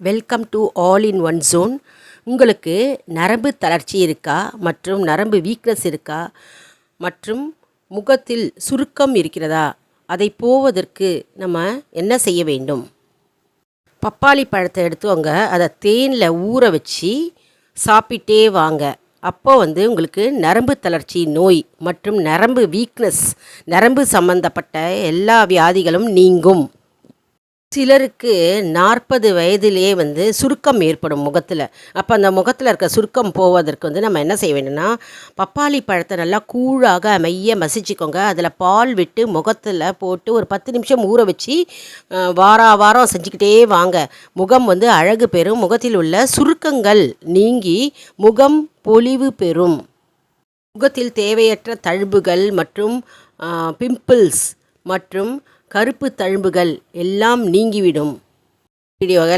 Welcome to all in one zone உங்களுக்கு நரம்பு தளர்ச்சி இருக்கா? மற்றும் நரம்பு வீக்னஸ் இருக்கா? மற்றும் முகத்தில் சுருக்கம் இருக்கிறதா? அதை போவதற்கு நம்ம என்ன செய்ய வேண்டும்? பப்பாளி பழத்தை எடுத்துவங்க அதை தேனில் ஊற வச்சு சாப்பிட்டே வாங்க. அப்போ வந்து உங்களுக்கு நரம்பு தளர்ச்சி நோய் மற்றும் நரம்பு வீக்னஸ் நரம்பு சம்பந்தப்பட்ட எல்லா வியாதிகளும் நீங்கும். சிலருக்கு நாற்பது வயதிலேயே வந்து சுருக்கம் ஏற்படும் முகத்தில். அப்போ அந்த முகத்தில் இருக்க சுருக்கம் போவதற்கு வந்து நம்ம என்ன செய்ய வேண்டும்னா பப்பாளி பழத்தை நல்லா கூழாக மைய மசிச்சுக்கோங்க. அதில் பால் விட்டு முகத்தில் போட்டு ஒரு பத்து நிமிஷம் ஊற வச்சு வாரா வாரம் செஞ்சுக்கிட்டே வாங்க. முகம் வந்து அழகு பெறும். முகத்தில் உள்ள சுருக்கங்கள் நீங்கி முகம் பொலிவு பெறும். முகத்தில் தேவையற்ற தழும்புகள் மற்றும் பிம்பிள்ஸ் மற்றும் கருப்பு தழும்புகள் எல்லாம் நீங்கிவிடும். வீடியோவை